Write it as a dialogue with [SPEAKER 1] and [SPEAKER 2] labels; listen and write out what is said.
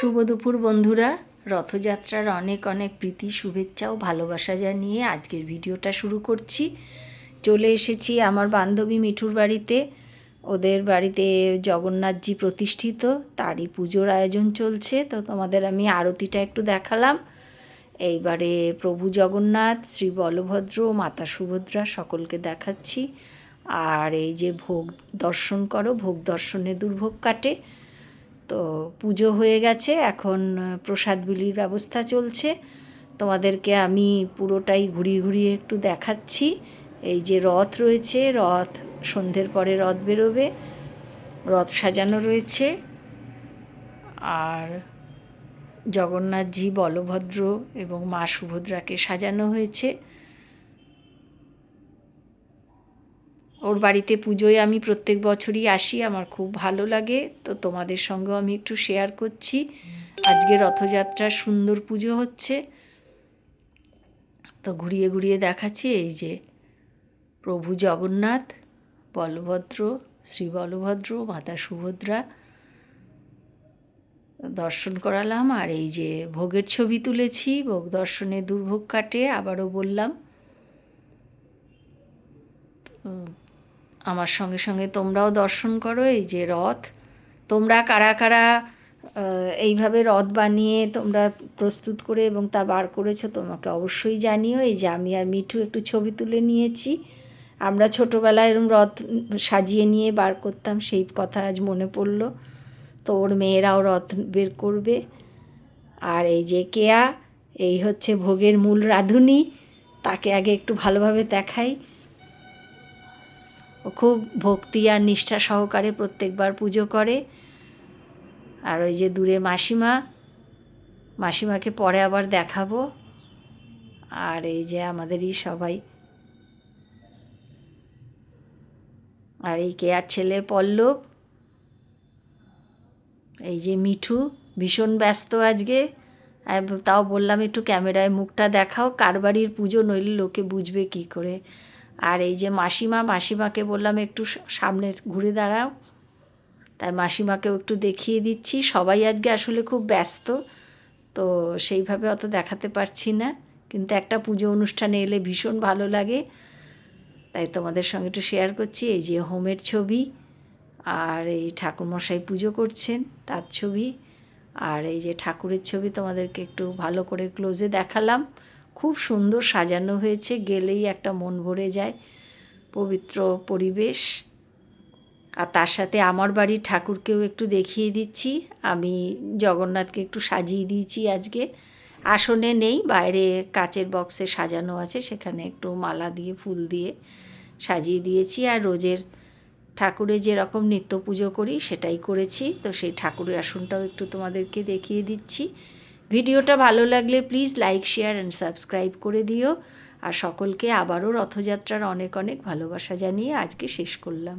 [SPEAKER 1] শুভ দুপুর বন্ধুরা। রথযাত্রার অনেক অনেক প্রীতি, শুভেচ্ছা ও ভালোবাসা জানিয়ে আজকের ভিডিওটা শুরু করছি। চলে এসেছি আমার বান্ধবী মিঠুর বাড়িতে। ওদের বাড়িতে জগন্নাথজি প্রতিষ্ঠিত, তারই পুজোর আয়োজন চলছে। তো তোমাদের আমি আরতিটা একটু দেখালাম। এইবারে প্রভু জগন্নাথ, শ্রী বলভদ্র মাতা সুভদ্রা সকলকে দেখাচ্ছি। আর এই যে ভোগ দর্শন করো, ভোগ দর্শনে দুর্ভোগ কাটে। পুজো হয়ে গেছে, এখন প্রসাদ বিলির ব্যবস্থা চলছে। তোমাদেরকে আমি পুরোটাই ঘুরিয়ে ঘুরিয়ে একটু দেখাচ্ছি। এই যে রথ রয়েছে, রথ সন্ধ্যের পরে রথ বেরোবে, রথ সাজানো রয়েছে। আর জগন্নাথজি বলভদ্র এবং মা সুভদ্রাকে সাজানো হয়েছে। ওর বাড়িতে পুজোয় আমি প্রত্যেক বছরই আসি, আমার খুব ভালো লাগে। তো তোমাদের সঙ্গেও আমি একটু শেয়ার করছি। আজকে রথযাত্রার সুন্দর পুজো হচ্ছে। তো ঘুরিয়ে ঘুরিয়ে দেখাচ্ছি এই যে প্রভু জগন্নাথ, বলভদ্র, শ্রী বলভদ্র, মাতা সুভদ্রা। দর্শন করালাম আর এই যে ভোগের ছবি তুলেছি, ভোগ দর্শনে দুর্ভোগ কাটে, আবারও বললাম। আমার সঙ্গে সঙ্গে তোমরাও দর্শন করো এই যে রথ। তোমরা কারা কারা এইভাবে রথ বানিয়ে তোমরা প্রস্তুত করে এবং তা বার করেছ তোমাকে অবশ্যই জানিও। এই যে আমি আর মিঠু একটু ছবি তুলে নিয়েছি। আমরা ছোটোবেলায় এরকম রথ সাজিয়ে নিয়ে বার করতাম, সেই কথা আজ মনে পড়ল। তো ওর মেয়েরাও রথ বের করবে। আর এই যে কেয়া, এই হচ্ছে ভোগের মূল রাঁধুনি। তাকে আগে একটু ভালোভাবে দেখাই। খুব ভক্তি আর নিষ্ঠা সহকারে প্রত্যেকবার পুজো করে। আর ওই যে দূরে মাসিমা, মাসিমাকে পরে আবার দেখাবো। আর এই যে আমাদেরই সবাই। আর এই কেয়ার ছেলে পল্লব, এই যে মিঠু, ভীষণ ব্যস্ত আজকে। তাও বললাম একটু ক্যামেরায় মুখটা দেখাও, কার বাড়ির পুজো, নইলে লোকে বুঝবে কি করে। আর এই যে মাসিমা, মাসিমাকে বললাম একটু সামনে ঘুরে দাঁড়াও। তাই মাসিমাকেও একটু দেখিয়ে দিচ্ছি। সবাই আজকে আসলে খুব ব্যস্ত, তো সেইভাবে অত দেখাতে পারছি না। কিন্তু একটা পুজো অনুষ্ঠানে এলে ভীষণ ভালো লাগে। তাই তোমাদের সঙ্গে একটু শেয়ার করছি। এই যে হোমের ছবি আর এই ঠাকুরমশাই পুজো করছেন তার ছবি। আর এই যে ঠাকুরের ছবি তোমাদেরকে একটু ভালো করে ক্লোজে দেখালাম। খুব সুন্দর সাজানো হয়েছে, গেলেই একটা মন ভরে যায়, পবিত্র পরিবেশ। আর তার সাথে আমার বাড়ির ঠাকুরকেও একটু দেখিয়ে দিচ্ছি, আমি জগন্নাথকে একটু সাজিয়ে দিয়েছি আজকে। আসনে নেই, বাইরে কাচের বক্সে সাজানো আছে, সেখানে একটু মালা দিয়ে, ফুল দিয়ে সাজিয়ে দিয়েছি। আর রোজের ঠাকুরের যেরকম নিত্য পুজো করি, সেটাই করেছি। তো সেই ঠাকুরের আসনটাও একটু তোমাদেরকে দেখিয়ে দিচ্ছি। ভিডিওটা ভালো লাগলে please like, share and subscribe করে দিও। আর সকলকে আবারও রথযাত্রার অনেক অনেক ভালোবাসা জানিয়ে আজকে শেষ করলাম।